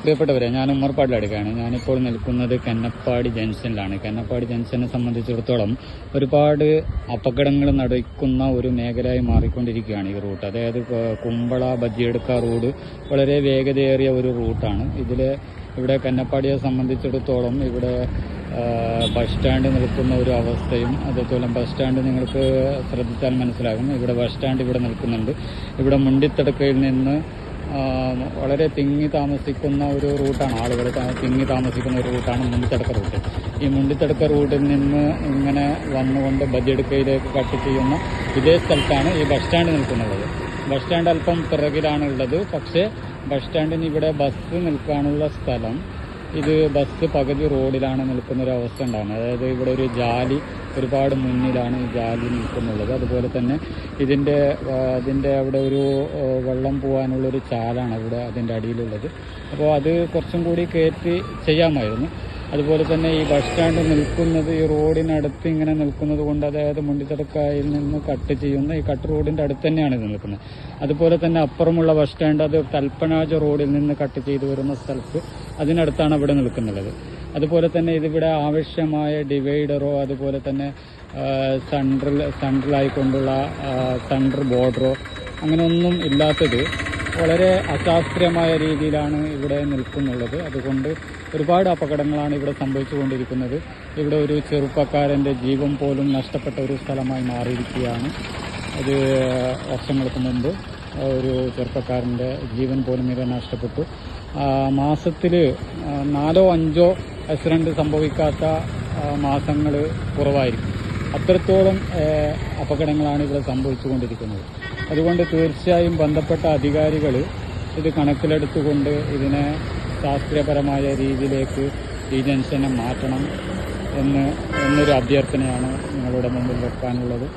പ്രിയപ്പെട്ടവരെ ഞാൻ ഉമ്മർപ്പാടിലടുക്കാണ് ഞാനിപ്പോൾ നിൽക്കുന്നത് കന്നപ്പാടി ജംഗ്ഷനിലാണ്. കന്നപ്പാടി ജംഗ്ഷനെ സംബന്ധിച്ചിടത്തോളം ഒരുപാട് അപകടങ്ങൾ നടക്കുന്ന ഒരു മേഖലയായി മാറിക്കൊണ്ടിരിക്കുകയാണ് ഈ റൂട്ട്. അതായത് കുമ്പള ബജിയെടുക്ക റോഡ് വളരെ വേഗതയേറിയ ഒരു റൂട്ടാണ്. ഇതിൽ ഇവിടെ കന്നപ്പാടിയെ സംബന്ധിച്ചിടത്തോളം ഇവിടെ ബസ് സ്റ്റാൻഡ് നിൽക്കുന്ന ഒരു അവസ്ഥയും അതേപോലെ ബസ് സ്റ്റാൻഡ് നിങ്ങൾക്ക് ശ്രദ്ധിച്ചാൽ മനസ്സിലാകും. ഇവിടെ ബസ് സ്റ്റാൻഡ് ഇവിടെ നിൽക്കുന്നുണ്ട്. ഇവിടെ മുണ്ടിത്തടക്കയിൽ നിന്ന് വളരെ തിങ്ങി താമസിക്കുന്ന ഒരു റൂട്ടാണ്. ആളുകൾ തിങ്ങി താമസിക്കുന്ന ഒരു റൂട്ടാണ് മുണ്ടിത്തടക്ക റൂട്ട്. ഈ മുണ്ടിത്തടക്ക റൂട്ടിൽ നിന്ന് ഇങ്ങനെ വന്നുകൊണ്ട് ബദിയടുക്കയിലേക്ക് കട്ട് ചെയ്യുന്ന ഇതേ സ്ഥലത്താണ് ഈ ബസ് സ്റ്റാൻഡ് നിൽക്കുന്നത്. ബസ് സ്റ്റാൻഡ് അല്പം പിറകിലാണ് ഉള്ളത് പക്ഷേ ബസ് സ്റ്റാൻഡിന് ഇവിടെ ബസ് നിൽക്കാനുള്ള സ്ഥലം ഇത് ബസ് പകുതി റോഡിലാണ് നിൽക്കുന്ന ഒരു അവസ്ഥ ഉണ്ടാകുന്നത് അതായത് ഇവിടെ ഒരു ജാലി ഒരുപാട് മുന്നിലാണ് ഈ ജാലി നിൽക്കുന്നുള്ളത്. അതുപോലെ തന്നെ ഇതിന്റെ അതിന്റെ അവിടെ ഒരു വെള്ളം പോകാനുള്ള ഒരു ചാലാണ് ഇവിടെ അതിന്റെ അടിയിലുള്ളത്. അപ്പോൾ അത് കുറച്ചും കൂടി കയറ്റി ചെയ്യാമായിരുന്നു. അതുപോലെ തന്നെ ഈ ബസ് സ്റ്റാൻഡ് നിൽക്കുന്നത് ഈ റോഡിനടുത്ത് ഇങ്ങനെ നിൽക്കുന്നത് കൊണ്ട് അതായത് മുണ്ടിത്തടക്കായിൽ നിന്ന് കട്ട് ചെയ്യുന്ന ഈ കട്ട് റോഡിന്റെ അടുത്ത് തന്നെയാണ് ഇത് നിൽക്കുന്നത്. അതുപോലെ തന്നെ അപ്പുറമുള്ള ബസ് സ്റ്റാൻഡ് അത് കൽപ്പനാജ റോഡിൽ നിന്ന് കട്ട് ചെയ്തു വരുന്ന സ്ഥലത്ത് അതിനടുത്താണ് അവിടെ നിൽക്കുന്നുള്ളത് അതുപോലെ തന്നെ ഇതിവിടെ ആവശ്യമായ ഡിവൈഡറോ അതുപോലെ തന്നെ സെൻട്രൽ സെൻട്രലായിക്കൊണ്ടുള്ള സെൻട്രൽ ബോർഡറോ അങ്ങനെയൊന്നും ഇല്ലാത്തത് വളരെ അശാസ്ത്രീയമായ രീതിയിലാണ് ഇവിടെ നിൽക്കുന്നുള്ളത് അതുകൊണ്ട് ഒരുപാട് അപകടങ്ങളാണ് ഇവിടെ സംഭവിച്ചുകൊണ്ടിരിക്കുന്നത്. ഇവിടെ ഒരു ചെറുപ്പക്കാരന്റെ ജീവൻ പോലും നഷ്ടപ്പെട്ട ഒരു സ്ഥലമായി മാറിയിരിക്കുകയാണ്. അത് വർഷങ്ങൾക്ക് മുമ്പ് ഒരു ചെറുപ്പക്കാരന്റെ ജീവൻ പോലും ഇവിടെ നഷ്ടപ്പെട്ടു. മാസത്തിൽ നാലോ അഞ്ചോ ആക്സിഡന്റ് സംഭവിക്കാത്ത മാസങ്ങൾ കുറവായിരിക്കും. അത്രത്തോളം അപകടങ്ങളാണ് ഇവിടെ സംഭവിച്ചുകൊണ്ടിരിക്കുന്നത്. അതുകൊണ്ട് തീർച്ചയായും ബന്ധപ്പെട്ട അധികാരികൾ ഇത് കണക്കിലെടുത്തുകൊണ്ട് ഇതിനെ ശാസ്ത്രീയപരമായ രീതിയിലേക്ക് ഈ ജംഗ്ഷനെ മാറ്റണം എന്ന് എന്നൊരു അഭ്യർത്ഥനയാണ് നിങ്ങളുടെ മുമ്പിൽ വെക്കാനുള്ളത്.